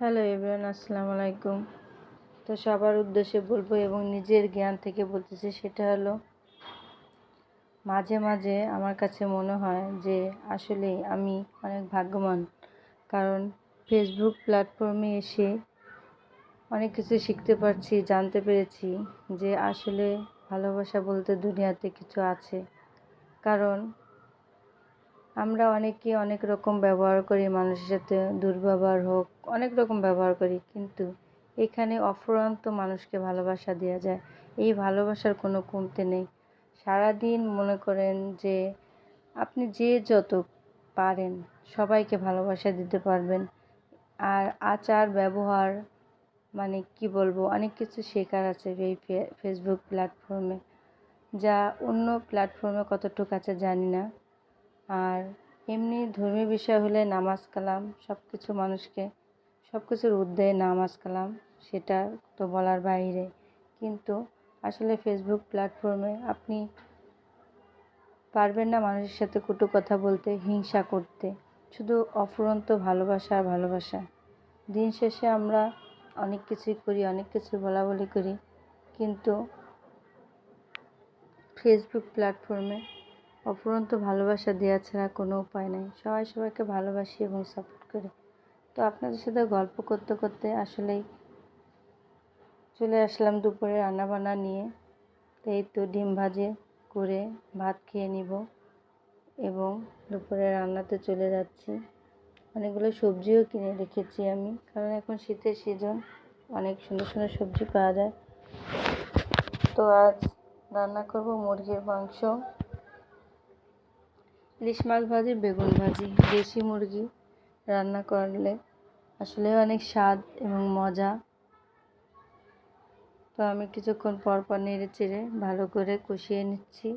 Hello everyone, আসসালামু আলাইকুম। তো সবার উদ্দেশ্যে বলব এবং নিজের জ্ঞান থেকে বলতেছি সেটা হলো, মাঝে মাঝে আমার কাছে মনে হয় যে আসলে আমি অনেক ভাগ্যবান। কারণ ফেসবুক প্ল্যাটফর্মে এসে অনেক কিছু শিখতে পারছি, জানতে পেরেছি যে আসলে ভালোবাসা বলতে দুনিয়াতে কিছু আছে। কারণ আমরা অনেকে অনেক রকম ব্যবহার করি, মানুষের সাথে দুর্ব্যবহার হোক, অনেক রকম ব্যবহার করি, কিন্তু এখানে অফুরন্ত মানুষকে ভালোবাসা দেওয়া যায়। এই ভালোবাসার কোনো কমতি নেই। সারাদিন মনে করেন যে আপনি যে যত পারেন সবাইকে ভালোবাসা দিতে পারবেন। আর আচার, ব্যবহার মানে কি বলব, অনেক কিছু শেখার আছে এই ফেসবুক প্ল্যাটফর্মে যা অন্য প্ল্যাটফর্মে কতটুকু আছে জানি না। আর এমনি ধর্মীয় বিষয় হলে নামাজ কালাম সব কিছু মানুষকে সব কিছুর ঊর্ধ্বে নামাজ কালাম, সেটা তো বলার বাইরে। কিন্তু আসলে ফেসবুক প্ল্যাটফর্মে আপনি পারবেন না মানুষের সাথে কটু কথা বলতে, হিংসা করতে। শুধু অফুরন্ত ভালোবাসা আর ভালোবাসা। দিন শেষে আমরা অনেক কিছুই করি, অনেক কিছু বলা বলি করি। কিন্তু ফেসবুক প্ল্যাটফর্মে অফুরন্ত ভালোবাসা দেওয়া ছাড়া কোনো উপায় নেই। সবাই সবাইকে ভালোবাসি এবং সাপোর্ট করি। তো আপনাদের সাথে গল্প করতে করতে আসলেই চলে আসলাম দুপুরে রান্নাবান্না নিয়ে। তো এই তো ডিম ভাজে করে ভাত খেয়ে নিব এবং দুপুরে রান্নাতে চলে যাচ্ছি। অনেকগুলো সবজিও কিনে রেখেছি আমি, কারণ এখন শীতের সিজন অনেক সুন্দর সুন্দর সবজি পাওয়া যায়। তো আজ রান্না করব মুরগির মাংস। ইলিশ মাছ ভাজি, বেগুন ভাজি, দেশি মুরগি রান্না করলে আসলে অনেক স্বাদ এবং মজা। তো আমি কিছুক্ষণ পর পর নেড়ে চেড়ে ভালো করে কষিয়ে নিচ্ছি।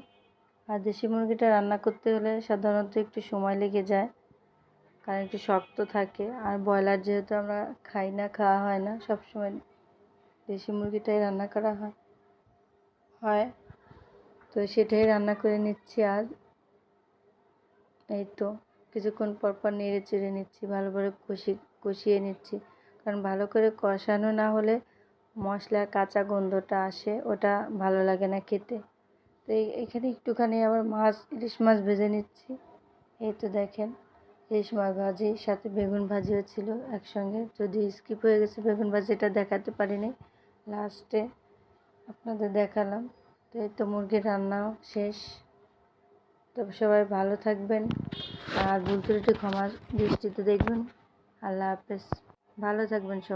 আর দেশি মুরগিটা রান্না করতে হলে সাধারণত একটু সময় লেগে যায়, কারণ একটু শক্ত থাকে। আর ব্রয়লার যেহেতু আমরা খাই না, খাওয়া হয় না সব সময় দেশি মুরগিটাই রান্না করা হয়। হয়। তো সেটাই রান্না করে নিচ্ছি আর এই তো, কিছুক্ষণ পর পর নেড়ে চেড়ে নিচ্ছি, ভালো করে কষি, কষিয়ে নিচ্ছি। কারণ ভালো করে কষানো না হলে মশলার কাঁচা গন্ধটা আসে, ওটা ভালো লাগে না খেতে। তো এখানে একটুখানি আবার মাছ, ইলিশ মাছ ভেজে নিচ্ছি। এই তো দেখেন, ইলিশ মাছ ভাজি, সাথে বেগুন ভাজিও ছিল একসঙ্গে। যদি স্কিপ হয়ে গেছে বেগুন ভাজিটা দেখাতে পারিনি। লাস্টে আপনাদের দেখালাম। তো এই তো মুরগির রান্নাও শেষ। তবে সবাই ভালো থাকবেন আর ভুল ত্রুটি ক্ষমা দৃষ্টিতে দেখবেন। আল্লাহ হাফেজ। ভালো থাকবেন সবাই।